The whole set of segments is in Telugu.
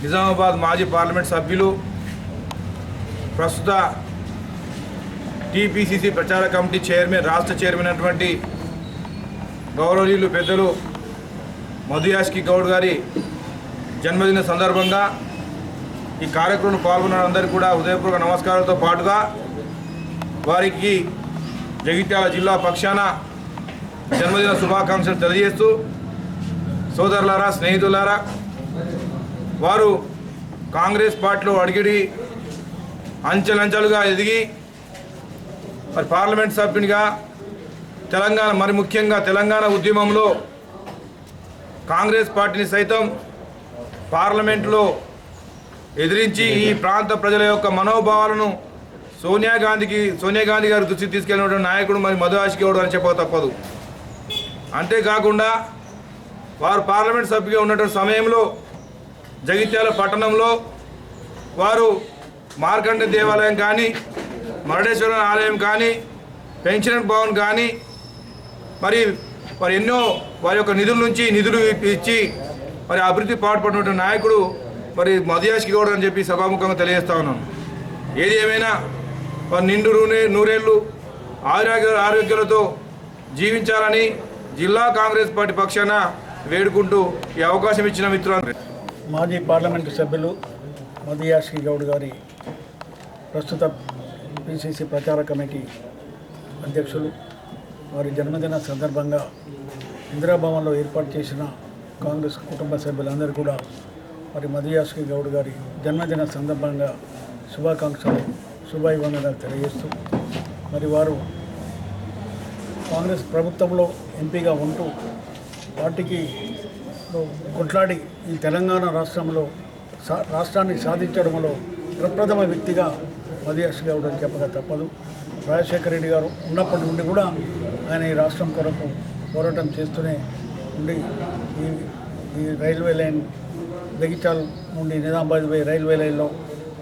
నిజామాబాద్ మాజీ పార్లమెంట్ సభ్యులు ప్రస్తుత టీపీసీసీ ప్రచార కమిటీ చైర్మన్ రాష్ట్ర చైర్మన్ అటువంటి గౌరవనీయులు పెద్దలు మధుయాష్కి గౌడ్ గారి జన్మదిన సందర్భంగా ఈ కార్యక్రమంలో పాల్గొన్న అందరికీ కూడా ఉదయపూర్వక నమస్కారాలతో పాటుగా వారికి జగిత్యాల జిల్లా పక్షాన జన్మదిన శుభాకాంక్షలు తెలియజేస్తూ సోదరులారా స్నేహితులారా వారు కాంగ్రెస్ పార్టీలో అడిగిడి అంచెలంచెలుగా ఎదిగి మరి పార్లమెంట్ సభ్యునిగా తెలంగాణ మరి ముఖ్యంగా తెలంగాణ ఉద్యమంలో కాంగ్రెస్ పార్టీని సైతం పార్లమెంట్లో ఎదిరించి ఈ ప్రాంత ప్రజల యొక్క మనోభావాలను సోనియా గాంధీకి సోనియా గాంధీ గారి దృష్టికి తీసుకెళ్ళినటువంటి నాయకుడు మరి మధు ఆశికేవుడు అని చెప్పక తప్పదు. అంతేకాకుండా వారు పార్లమెంట్ సభ్యుగా ఉన్నటువంటి సమయంలో జగిత్యాల పట్టణంలో వారు మార్కండ దేవాలయం కానీ మరడేశ్వర ఆలయం కానీ పెన్షన్ భవన్ కానీ మరి మరి ఎన్నో వారి యొక్క నిధుల నుంచి నిధులు ఇచ్చి మరి అభివృద్ధి పాటుపడినటువంటి నాయకుడు మరి మధుయాష్కి గౌడ్ అని చెప్పి సభాముఖంగా తెలియజేస్తా ఉన్నాను. ఏది ఏమైనా వారు నిండు నూనె నూరేళ్ళు ఆరోగ్య ఆరోగ్యాలతో జీవించాలని జిల్లా కాంగ్రెస్ పార్టీ పక్షాన వేడుకుంటూ ఈ అవకాశం ఇచ్చిన మిత్రులు మాజీ పార్లమెంటు సభ్యులు మదియాశ్రీ గౌడ్ గారి ప్రస్తుత పిసిసి ప్రచార కమిటీ అధ్యక్షులు వారి జన్మదిన సందర్భంగా ఇందిరాభవన్లో ఏర్పాటు చేసిన కాంగ్రెస్ కుటుంబ సభ్యులందరూ కూడా మరి మదియాశ్రీ గౌడ్ గారి జన్మదిన సందర్భంగా శుభాకాంక్షలు శుభాభివందనాలు తెలియజేస్తూ మరి వారు కాంగ్రెస్ ప్రభుత్వంలో ఎంపీగా ఉంటూ పార్టీకి కొట్లాడి ఈ తెలంగాణ రాష్ట్రంలో సా రాష్ట్రాన్ని సాధించడంలో ప్రప్రథమ వ్యక్తిగా మదియాస్ గౌడ్ అని చెప్పక తప్పదు. రాజశేఖర రెడ్డి గారు ఉన్నప్పటి నుండి కూడా ఆయన ఈ రాష్ట్రం కొరకు పోరాటం చేస్తూనే ఉండి ఈ ఈ రైల్వే లైన్ జగిత్యాల నుండి నిజామాబాద్ పోయి రైల్వే లైన్లో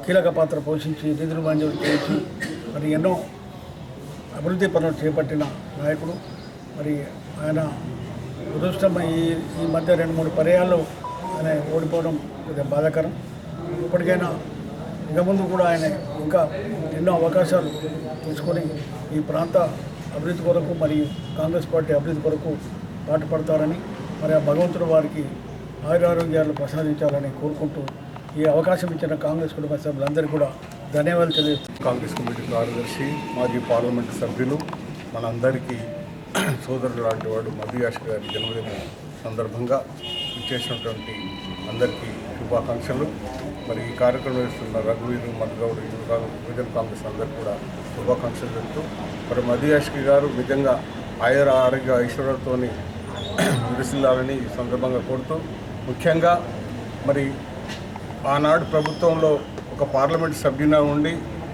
కీలక పాత్ర పోషించి నిధులు మంజూరు చేసి మరి ఎన్నో అభివృద్ధి పనులు చేపట్టిన నాయకుడు. మరి ఆయన దురదృష్టం ఈ ఈ మధ్య రెండు మూడు పర్యాలు ఆయన ఓడిపోవడం కొద్దిగా బాధాకరం. ఇప్పటికైనా ఇక ముందు కూడా ఆయన ఇంకా ఎన్నో అవకాశాలు తీసుకొని ఈ ప్రాంత అభివృద్ధి కొరకు మరియు కాంగ్రెస్ పార్టీ అభివృద్ధి కొరకు పాటుపడతారని మరి ఆ భగవంతుడు వారికి ఆయురారోగ్యాలు ప్రసాదించాలని కోరుకుంటూ ఈ అవకాశం ఇచ్చిన కాంగ్రెస్ కుటుంబ సభ్యులందరికీ కూడా ధన్యవాదాలు తెలియజేస్తాను కాంగ్రెస్ కమిటీ కార్యదర్శి మాజీ పార్లమెంటు సభ్యులు మనందరికీ సోదరుడు లాంటి వాడు మధుయాష్ గారి జన్మదిన సందర్భంగా ఇచ్చేసినటువంటి అందరికీ శుభాకాంక్షలు. మరి ఈ కార్యక్రమం చేస్తున్న రఘువీరు మధుగౌడ్ యువజన కాంగ్రెస్ అందరికీ కూడా శుభాకాంక్షలు చెప్తూ మరి మధుయాష్కి గారు నిజంగా ఆయుర ఆరోగ్య ఐశ్వర్యంతోని విరసిల్లాలని ఈ సందర్భంగా కోరుతూ ముఖ్యంగా మరి ఆనాడు ప్రభుత్వంలో ఒక పార్లమెంట్ సభ్యునిగా ఉండి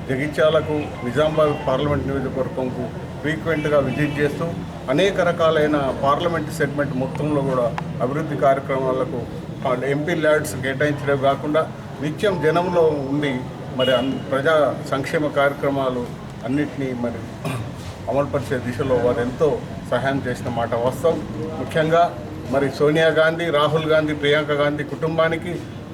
జగిత్యాలకు నిజామాబాద్ పార్లమెంట్ నియోజకవర్గంకు ఫ్రీక్వెంట్గా విజిట్ చేస్తూ అనేక రకాలైన పార్లమెంట్ సెగ్మెంట్ మొత్తంలో కూడా అభివృద్ధి కార్యక్రమాలకు ఎంపీ ల్యాడ్స్ కేటాయించడం కాకుండా నిత్యం జనంలో ఉండి మరి అన్- ప్రజా సంక్షేమ కార్యక్రమాలు అన్నిటినీ మరి అమలుపరిచే దిశలో వారు ఎంతో సహాయం చేసిన మాట వాస్తవం. ముఖ్యంగా మరి సోనియా గాంధీ రాహుల్ గాంధీ ప్రియాంక గాంధీ కుటుంబానికి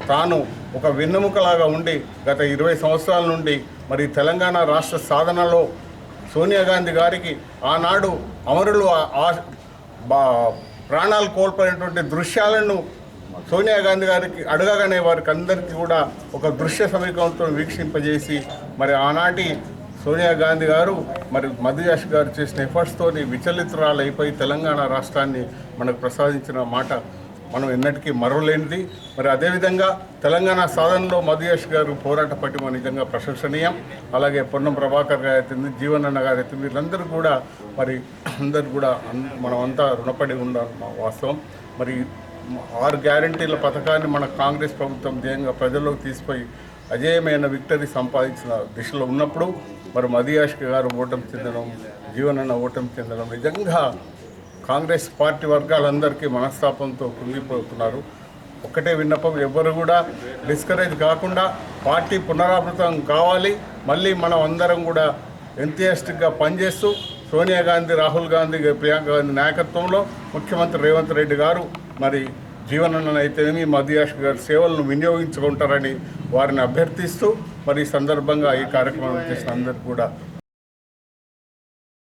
తాను ఒక వెన్నెముకలాగా ఉండి గత ఇరవై సంవత్సరాల నుండి మరి తెలంగాణ రాష్ట్ర సాధనలో సోనియా గాంధీ గారికి ఆనాడు అమరులు ఆ- బా- ప్రాణాలు కోల్పోయినటువంటి దృశ్యాలను సోనియా గాంధీ గారికి అడగగానే వారికి అందరికీ కూడా ఒక దృశ్య సమీకరణతో వీక్షింపజేసి మరి ఆనాటి సోనియా గాంధీ గారు మరి మధుయాష్ గారు చేసిన ఎఫర్ట్స్తోని విచలితురాలు అయిపోయి తెలంగాణ రాష్ట్రాన్ని మనకు ప్రసాదించిన మాట మనం ఎన్నటికీ మరవలేనిది. మరి అదేవిధంగా తెలంగాణ సాధనలో మధుయేష్ గారు పోరాట పట్టిమ నిజంగా ప్రశంసనీయం. అలాగే పొన్నం ప్రభాకర్ గారు అవుతుంది జీవనన్న గారు అవుతుంది వీళ్ళందరూ కూడా మరి అందరు కూడా అన్- మనం అంతా రుణపడి ఉండాలి మా వాస్తవం. మరి ఆరు గ్యారంటీల పథకాన్ని మన కాంగ్రెస్ ప్రభుత్వం ధ్యేయంగా ప్రజల్లోకి తీసుకుపోయి అజేయమైన విక్టరీ సంపాదించిన దిశలో ఉన్నప్పుడు మరి మదియాష్ గారు ఓటమి చెందడం జీవనన్న ఓటమి చెందడం నిజంగా కాంగ్రెస్ పార్టీ వర్గాలందరికీ మనస్తాపంతో కృంగిపోతున్నారు. ఒక్కటే విన్నపం ఎవ్వరు కూడా డిస్కరేజ్ కాకుండా పార్టీ పునరావృతం కావాలి. మళ్ళీ మనం అందరం కూడా ఎంతియాస్టిక్గా పనిచేస్తూ సోనియా గాంధీ రాహుల్ గాంధీ ప్రియాంక గాంధీ నాయకత్వంలో ముఖ్యమంత్రి రేవంత్ రెడ్డి గారు మరి జీవననైతేనేమి మదియాష్ గారి సేవలను వినియోగించుకుంటారని వారిని అభ్యర్థిస్తూ మరి ఈ సందర్భంగా ఈ కార్యక్రమం చేసిన అందరికీ కూడా